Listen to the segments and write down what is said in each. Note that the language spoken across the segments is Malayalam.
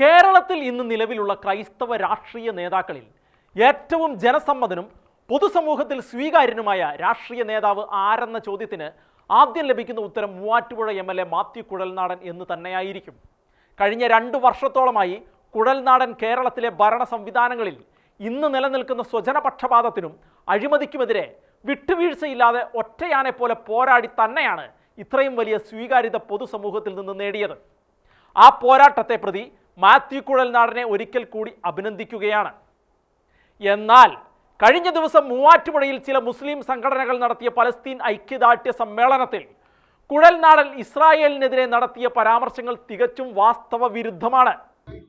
കേരളത്തിൽ ഇന്ന് നിലവിലുള്ള ക്രൈസ്തവ രാഷ്ട്രീയ നേതാക്കളിൽ ഏറ്റവും ജനസമ്മതനും പൊതുസമൂഹത്തിൽ സ്വീകാര്യനുമായ രാഷ്ട്രീയ നേതാവ് ആരെന്ന ചോദ്യത്തിന് ആദ്യം ലഭിക്കുന്ന ഉത്തരം Muvattupuzha M L A Mathew Kuzhalnadan എന്ന് തന്നെയായിരിക്കും. കഴിഞ്ഞ രണ്ടു വർഷത്തോളമായി കുഴൽനാടൻ കേരളത്തിലെ ഭരണ സംവിധാനങ്ങളിൽ ഇന്ന് നിലനിൽക്കുന്ന സ്വജനപക്ഷപാതത്തിനും അഴിമതിക്കുമെതിരെ വിട്ടുവീഴ്ചയില്ലാതെ ഒറ്റയാനെ പോലെ പോരാടി തന്നെയാണ് ഇത്രയും വലിയ സ്വീകാര്യത പൊതുസമൂഹത്തിൽ നിന്ന് നേടിയത്. ആ പോരാട്ടത്തെ പ്രതി മാത്യു കുഴൽനാടനെ ഒരിക്കൽ കൂടി അഭിനന്ദിക്കുകയാണ്. എന്നാൽ കഴിഞ്ഞ ദിവസം മൂവാറ്റുപുഴയിൽ ചില മുസ്ലിം സംഘടനകൾ നടത്തിയ പലസ്തീൻ ഐക്യദാർഢ്യ സമ്മേളനത്തിൽ കുഴൽനാടൻ ഇസ്രായേലിനെതിരെ നടത്തിയ പരാമർശങ്ങൾ തികച്ചും വാസ്തവ വിരുദ്ധമാണ്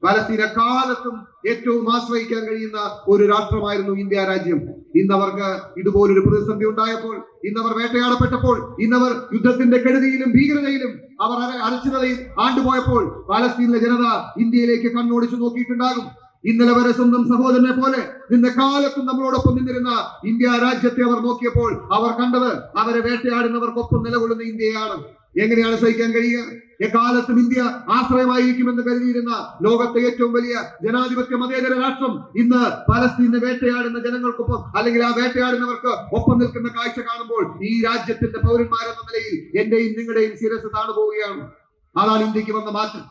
പലസ്തീൻ എക്കാലത്തും ഏറ്റവും ആശ്രയിക്കാൻ കഴിയുന്ന ഒരു രാഷ്ട്രമായിരുന്നു ഇന്ത്യ രാജ്യം. ഇന്നവർക്ക് ഇതുപോലൊരു പ്രതിസന്ധി ഉണ്ടായപ്പോൾ ഇന്നവർ വേട്ടയാടപ്പെട്ടപ്പോൾ ഇന്നവർ യുദ്ധത്തിന്റെ കെടുതിയിലും ഭീകരതയിലും അവർ അര- ആണ്ടുപോയപ്പോൾ പലസ്തീനിലെ ജനത ഇന്ത്യയിലേക്ക് കണ്ണോടിച്ചു നോക്കിയിട്ടുണ്ടാകും. ഇന്നലെ വരെ സ്വന്തം സഹോദരനെ പോലെ നിന്ന കാലത്തും നമ്മളോടൊപ്പം നിന്നിരുന്ന ഇന്ത്യ രാജ്യത്തെ അവർ നോക്കിയപ്പോൾ അവർ കണ്ടത് അവരെ വേട്ടയാടുന്നവർക്കൊപ്പം നിലകൊള്ളുന്ന ഇന്ത്യയാണ്. എങ്ങനെയാണ് സഹിക്കാൻ കഴിയുക? എക്കാലത്തും ഇന്ത്യ ആശ്രയമായിരിക്കുമെന്ന് കരുതിയിരുന്ന ലോകത്തെ ഏറ്റവും വലിയ ജനാധിപത്യ മതേതര രാഷ്ട്രം ഇന്ന് പലസ്തീനെ വേട്ടയാടുന്ന ജനങ്ങൾക്കൊപ്പം അല്ലെങ്കിൽ ആ വേട്ടയാടുന്നവർക്ക് ഒപ്പം നിൽക്കുന്ന കാഴ്ച കാണുമ്പോൾ ഈ രാജ്യത്തിന്റെ പൗരന്മാരെന്ന നിലയിൽ എന്റെയും നിങ്ങളുടെയും ശിരസ് താണു പോവുകയാണ് അതാണ് ഇന്ത്യയ്ക്ക് വന്ന മാറ്റം.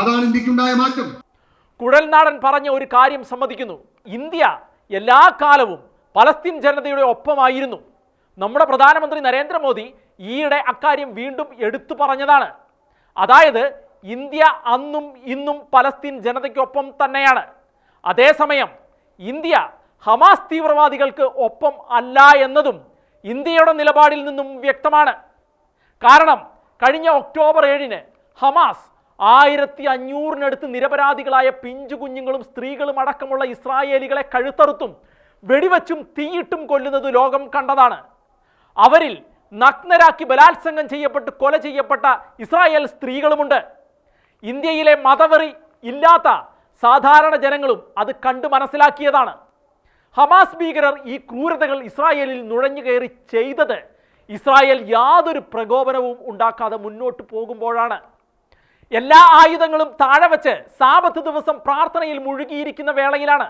അതാണ് ഇന്ത്യക്കുണ്ടായ മാറ്റം. കുഴൽനാടൻ പറഞ്ഞ ഒരു കാര്യം സമ്മതിക്കുന്നു. ഇന്ത്യ എല്ലാ കാലവും പലസ്തീൻ ജനതയുടെ ഒപ്പമായിരുന്നു. നമ്മുടെ പ്രധാനമന്ത്രി നരേന്ദ്രമോദി ഈയിടെ അക്കാര്യം വീണ്ടും എടുത്തു പറഞ്ഞതാണ്. അതായത് ഇന്ത്യ അന്നും ഇന്നും പലസ്തീൻ ജനതയ്ക്കൊപ്പം തന്നെയാണ്. അതേസമയം ഇന്ത്യ ഹമാസ് തീവ്രവാദികൾക്ക് ഒപ്പം അല്ല എന്നതും ഇന്ത്യയുടെ നിലപാടിൽ നിന്നും വ്യക്തമാണ്. കാരണം കഴിഞ്ഞ ഒക്ടോബർ ഏഴിന് ഹമാസ് ആയിരത്തി അഞ്ഞൂറിനടുത്ത് നിരപരാധികളായ പിഞ്ചു കുഞ്ഞുങ്ങളും സ്ത്രീകളും അടക്കമുള്ള ഇസ്രായേലികളെ കഴുത്തറുത്തും വെടിവെച്ചും തീയിട്ടും കൊല്ലുന്നത് ലോകം കണ്ടതാണ്. അവരിൽ നഗ്നരാക്കി ബലാത്സംഗം ചെയ്യപ്പെട്ട് കൊല ചെയ്യപ്പെട്ട ഇസ്രായേൽ സ്ത്രീകളുമുണ്ട്. ഇന്ത്യയിലെ മതവെറി ഇല്ലാത്ത സാധാരണ ജനങ്ങളും അത് കണ്ടു മനസ്സിലാക്കിയതാണ്. ഹമാസ് ഭീകരർ ഈ ക്രൂരതകൾ ഇസ്രായേലിൽ നുഴഞ്ഞു കയറി ചെയ്തത് ഇസ്രായേൽ യാതൊരു പ്രകോപനവും ഉണ്ടാക്കാതെ മുന്നോട്ട് പോകുമ്പോഴാണ്. എല്ലാ ആയുധങ്ങളും താഴെ വച്ച് സാപത്ത് ദിവസം പ്രാർത്ഥനയിൽ മുഴുകിയിരിക്കുന്ന വേളയിലാണ്.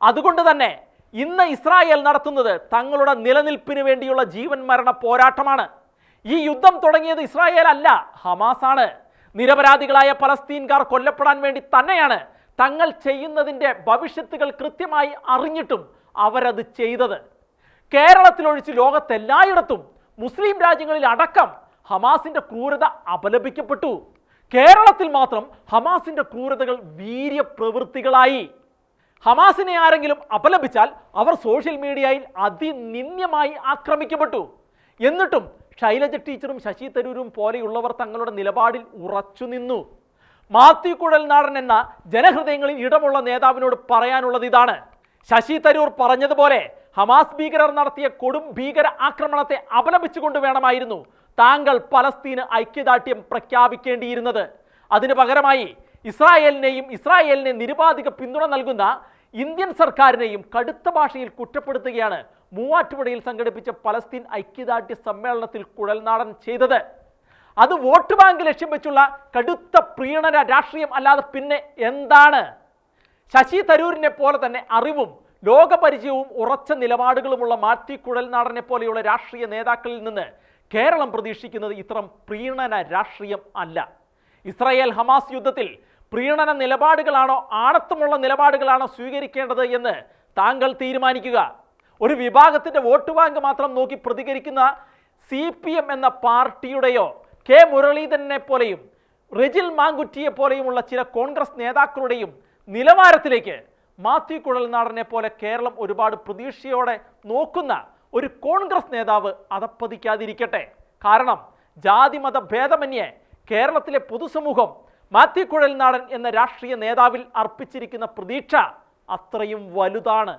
അതുകൊണ്ട് തന്നെ ഇന്ന് ഇസ്രായേൽ നടത്തുന്നത് തങ്ങളുടെ നിലനിൽപ്പിന് വേണ്ടിയുള്ള ജീവൻ മരണ പോരാട്ടമാണ്. ഈ യുദ്ധം തുടങ്ങിയത് ഇസ്രായേൽ അല്ല ഹമാസാണ് നിരപരാധികളായ പലസ്തീൻകാർ കൊല്ലപ്പെടാൻ വേണ്ടി തന്നെയാണ് തങ്ങൾ ചെയ്യുന്നതിന്റെ ഭവിഷ്യത്തുകൾ കൃത്യമായി അറിഞ്ഞിട്ടും അവരത് ചെയ്തത്. കേരളത്തിലൊഴിച്ച് ലോകത്തെല്ലായിടത്തും മുസ്ലിം രാജ്യങ്ങളിൽ അടക്കം ഹമാസിന്റെ ക്രൂരത അപലപിക്കപ്പെട്ടു. കേരളത്തിൽ മാത്രം ഹമാസിന്റെ ക്രൂരതകൾ വീര്യപ്രവൃത്തികളായി. ഹമാസിനെ ആരെങ്കിലും അപലപിച്ചാൽ അവർ സോഷ്യൽ മീഡിയയിൽ അതിനിന്യമായി ആക്രമിക്കപ്പെട്ടു. എന്നിട്ടും ശൈലജ ടീച്ചറും ശശി തരൂരും പോലെയുള്ളവർ തങ്ങളുടെ നിലപാടിൽ ഉറച്ചു നിന്നു. മാത്യു കുഴൽനാടൻ എന്ന ജനഹൃദയങ്ങളിൽ ഇടമുള്ള നേതാവിനോട് പറയാനുള്ളത് ഇതാണ്. ശശി തരൂർ പറഞ്ഞതുപോലെ ഹമാസ് ഭീകരർ നടത്തിയ കൊടും ഭീകര ആക്രമണത്തെ അപലപിച്ചുകൊണ്ട് വേണമായിരുന്നു താങ്കൾ പലസ്തീന് ഐക്യദാർഢ്യം പ്രഖ്യാപിക്കേണ്ടിയിരുന്നത്. അതിനു പകരമായി ഇസ്രായേലിനെയും ഇസ്രായേലിനെ നിരുപാധിക പിന്തുണ നൽകുന്ന ഇന്ത്യൻ സർക്കാരിനെയും കടുത്ത ഭാഷയിൽ കുറ്റപ്പെടുത്തുകയാണ് മൂവാറ്റുപുഴയിൽ സംഘടിപ്പിച്ച പലസ്തീൻ ഐക്യദാർഢ്യ സമ്മേളനത്തിൽ കുഴൽനാടൻ ചെയ്തത്. അത് വോട്ട് ബാങ്ക് ലക്ഷ്യം വെച്ചുള്ള കടുത്ത പ്രീണന രാഷ്ട്രീയം അല്ലാതെ പിന്നെ എന്താണ്? ശശി തരൂരിനെ പോലെ തന്നെ അറിവും ലോകപരിചയവും ഉറച്ച നിലപാടുകളുമുള്ള മാറ്റി കുഴൽനാടനെ പോലെയുള്ള രാഷ്ട്രീയ നേതാക്കളിൽ നിന്ന് കേരളം പ്രതീക്ഷിക്കുന്നത് ഇത്തരം പ്രീണന രാഷ്ട്രീയം അല്ല. ഇസ്രായേൽ ഹമാസ് യുദ്ധത്തിൽ പ്രീണന നിലപാടുകളാണോ ആണത്വമുള്ള നിലപാടുകളാണോ സ്വീകരിക്കേണ്ടത് എന്ന് താങ്കൾ തീരുമാനിക്കുക. ഒരു വിഭാഗത്തിന്റെ വോട്ട് ബാങ്ക് മാത്രം നോക്കി പ്രതികരിക്കുന്ന സി പി എം എന്ന പാർട്ടിയുടെയോ കെ മുരളീധരനെ പോലെയും റിജിൽ മാങ്കുറ്റിയെ പോലെയുമുള്ള ചില കോൺഗ്രസ് നേതാക്കളുടെയും നിലവാരത്തിലേക്ക് മാത്യു കുഴൽനാടനെ പോലെ കേരളം ഒരുപാട് പ്രതീക്ഷയോടെ നോക്കുന്ന ഒരു കോൺഗ്രസ് നേതാവ് അതപ്പതിക്കാതിരിക്കട്ടെ കാരണം ജാതിമത ഭേദമന്യേ കേരളത്തിലെ പൊതുസമൂഹം മാത്യു കുഴൽനാടൻ എന്ന രാഷ്ട്രീയ നേതാവിൽ അർപ്പിച്ചിരിക്കുന്ന പ്രതീക്ഷ അത്രയും വലുതാണ്.